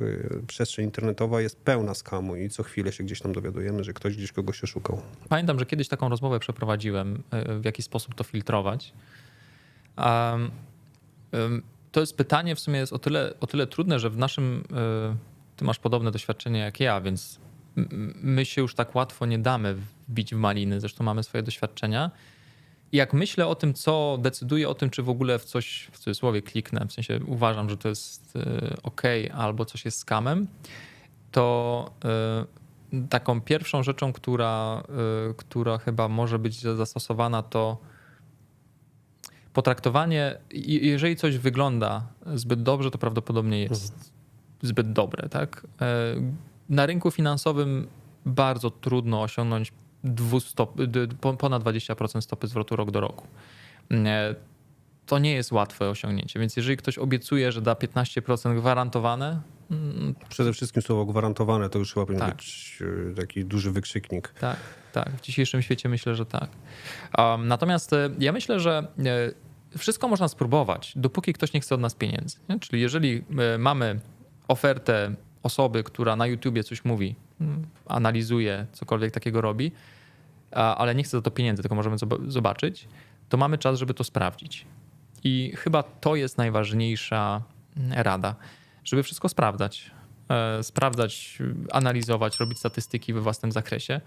y, przestrzeń internetowa jest pełna skamu i co chwilę się gdzieś tam dowiadujemy, że ktoś gdzieś kogoś oszukał. Pamiętam, że kiedyś taką rozmowę przeprowadziłem, y, w jaki sposób to filtrować. To jest pytanie w sumie jest o tyle, o tyle trudne, że w naszym, y, ty masz podobne doświadczenie jak ja, więc my się już tak łatwo nie damy wbić w maliny, zresztą mamy swoje doświadczenia. I jak myślę o tym, co decyduje o tym, czy w ogóle w coś, w cudzysłowie, kliknę, w sensie uważam, że to jest ok, albo coś jest skamem, to y, taką pierwszą rzeczą, która, y, która chyba może być zastosowana, to potraktowanie, jeżeli coś wygląda zbyt dobrze, to prawdopodobnie jest zbyt dobre. Tak? Na rynku finansowym bardzo trudno osiągnąć po- ponad 20% stopy zwrotu rok do roku. E, To nie jest łatwe osiągnięcie, więc jeżeli ktoś obiecuje, że da 15% gwarantowane, mm, Przede wszystkim słowo gwarantowane to już chyba powinien Tak. być y, taki duży wykrzyknik. Tak, tak. W dzisiejszym świecie myślę, że tak. Um, natomiast e, ja myślę, że e, wszystko można spróbować, dopóki ktoś nie chce od nas pieniędzy. Nie? Czyli jeżeli e, mamy ofertę osoby, która na YouTubie coś mówi, mm, analizuje, cokolwiek takiego robi, ale nie chce za to pieniędzy, tylko możemy zob- zobaczyć, to mamy czas, żeby to sprawdzić. I chyba to jest najważniejsza mm, rada, żeby wszystko sprawdzać. E, Sprawdzać, analizować, robić statystyki we własnym zakresie,